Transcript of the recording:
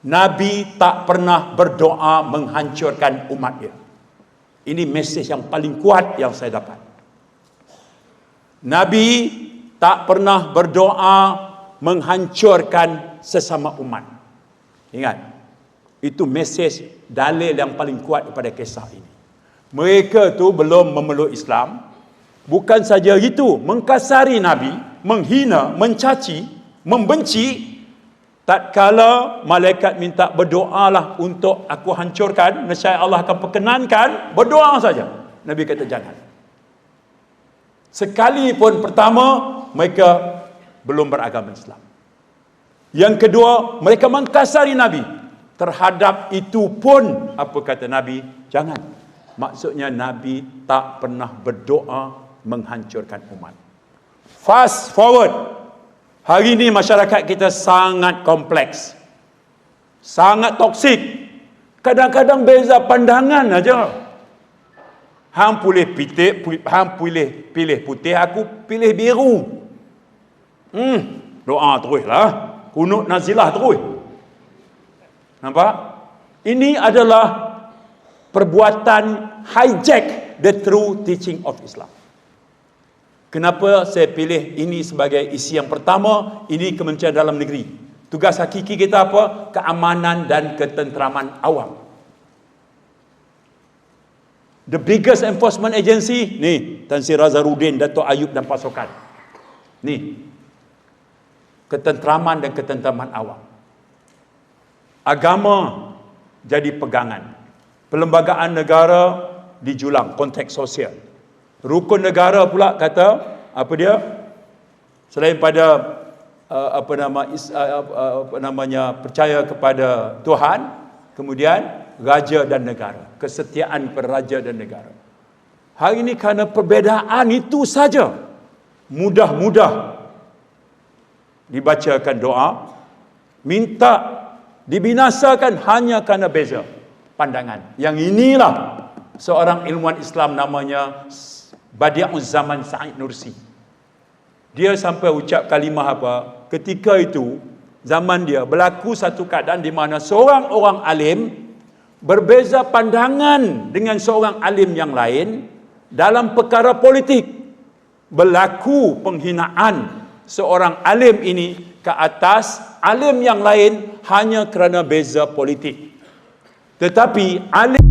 Nabi tak pernah berdoa menghancurkan umat dia. Ini mesej yang paling kuat yang saya dapat. Nabi tak pernah berdoa menghancurkan sesama umat. Ingat, itu mesej dalil yang paling kuat daripada kisah ini. Mereka tu belum memeluk Islam. Bukan saja itu, mengkasari Nabi, menghina, mencaci, membenci. Tak kala malaikat minta berdoalah untuk aku hancurkan, nescaya Allah akan perkenankan, berdoa saja. Nabi kata jangan. Sekalipun pertama mereka belum beragama Islam. Yang kedua, mereka mengkasari Nabi. Terhadap itu pun apa kata Nabi? Jangan. Maksudnya Nabi tak pernah berdoa menghancurkan umat. Fast forward. Hari ini masyarakat kita sangat kompleks. Sangat toksik. Kadang-kadang beza pandangan aja. Hang pilih putih, hang pilih pilih putih, aku pilih biru. Hmm, doa terus lah. Kunut nazilah terus. Nampak? Ini adalah perbuatan hijack the true teaching of Islam. Kenapa saya pilih ini sebagai isi yang pertama? Ini Kementerian Dalam Negeri. Tugas hakiki kita apa? Keamanan dan ketenteraman awam. The biggest enforcement agency ni Tan Sri Razarudin, Dato' Ayub dan pasukan. Ni ketenteraman dan ketenteraman awam. Agama jadi pegangan. Perlembagaan negara dijulang konteks sosial. Rukun negara pula kata apa dia? Selain pada uh, apa nama is, uh, uh, apa namanya percaya kepada Tuhan, kemudian raja dan negara, kesetiaan kepada raja dan negara. Hari ini kerana perbezaan itu saja mudah-mudah dibacakan doa minta dibinasakan hanya kerana beza pandangan. Yang inilah seorang ilmuwan Islam namanya Badi'uz Zaman Sa'id Nursi. Dia sampai ucap kalimah apa? Ketika itu zaman dia berlaku satu keadaan di mana seorang orang alim berbeza pandangan dengan seorang alim yang lain dalam perkara politik. Berlaku penghinaan seorang alim ini ke atas alim yang lain hanya kerana beza politik. Tetapi alim